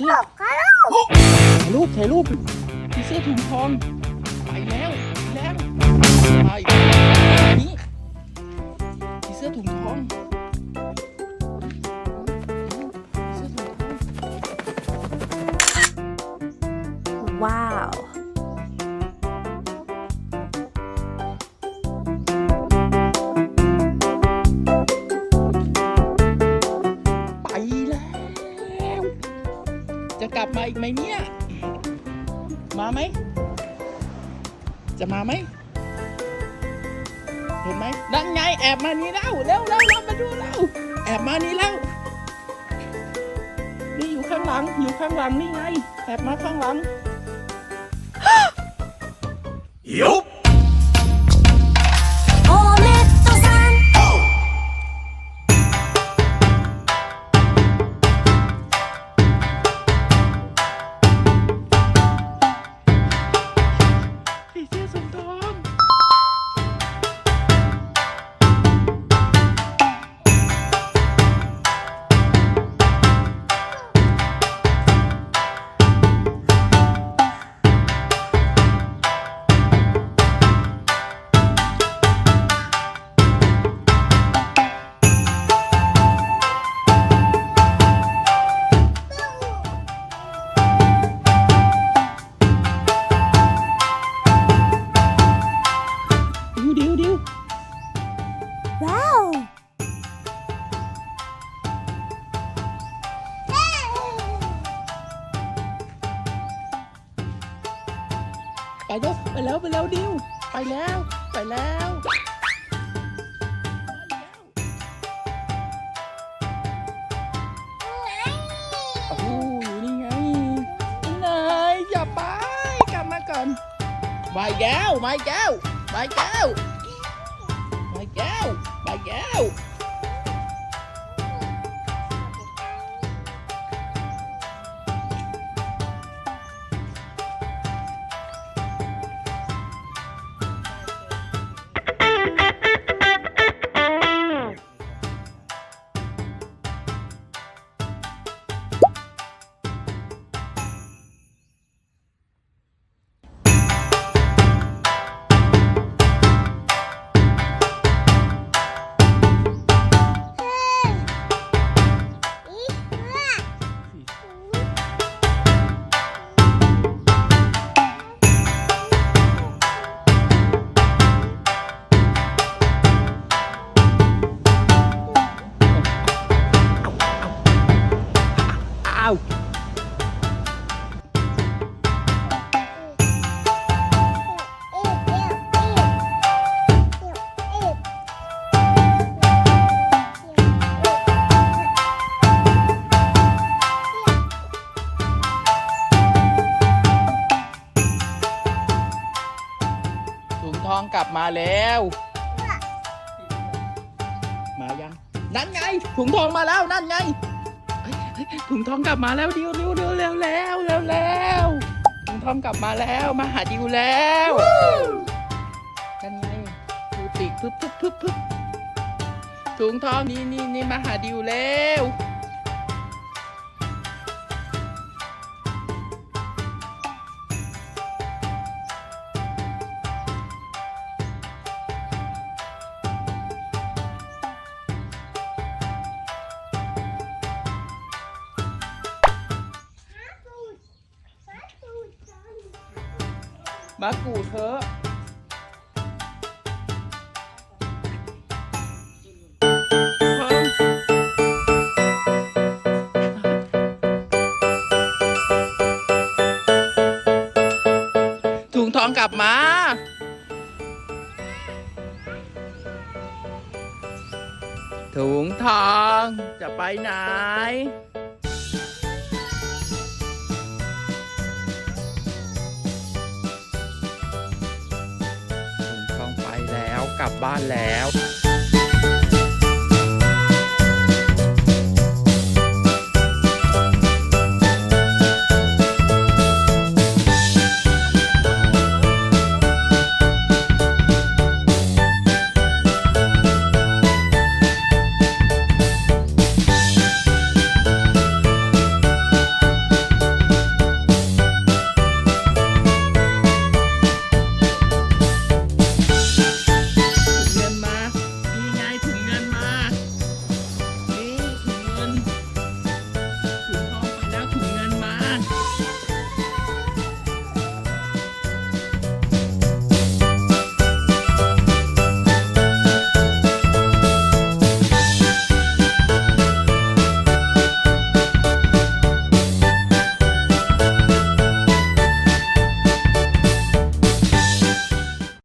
ถ่ายรูปถ่ายรูปผีเสื้อถุงทองไปแล้วไปแล้วไปนี่ผีเสื้อถุงทอง บมาอีกไหมเนี่ย มาไหม จะมาไหม เห็นไหมนั่งไงแอบมานี่แล้วเร็วเร็วเร็วมาดูแล้ว แอบมานี่แล้ว นี่อยู่ข้างหลัง อยู่ข้างหลังนี่ไง แอบมาข้างหลังยุบ ไปแล้วไปแล้วไปแล้วดิวไปแล้วไปแล้วโอ้โหอยู่นี่ไงนี่ไงอย่าไปกลับมาก่อนไปแก้วไปแก้วไปแก้วไปแก้วไปแก้วาวถุงทองกลับมาแล้ว มายัง นั่นไง ถุงทองมาแล้ว นั่นไงเฮ้ยเฮ้ย ถุงทองกลับมาแล้วดิวเร็วเร็วเร็วแล้วแล้วแล้วถุงทองกลับมาแล้วมาหาดิวแล้วกันไงดูปีกพึบพึบพึบพึบถุงทองนี่นี่นี่มาหาดิวแล้ว มากูเถอะเพิ่มถุงทองกลับมา ถุงทองจะไปไหน กลับบ้านแล้ว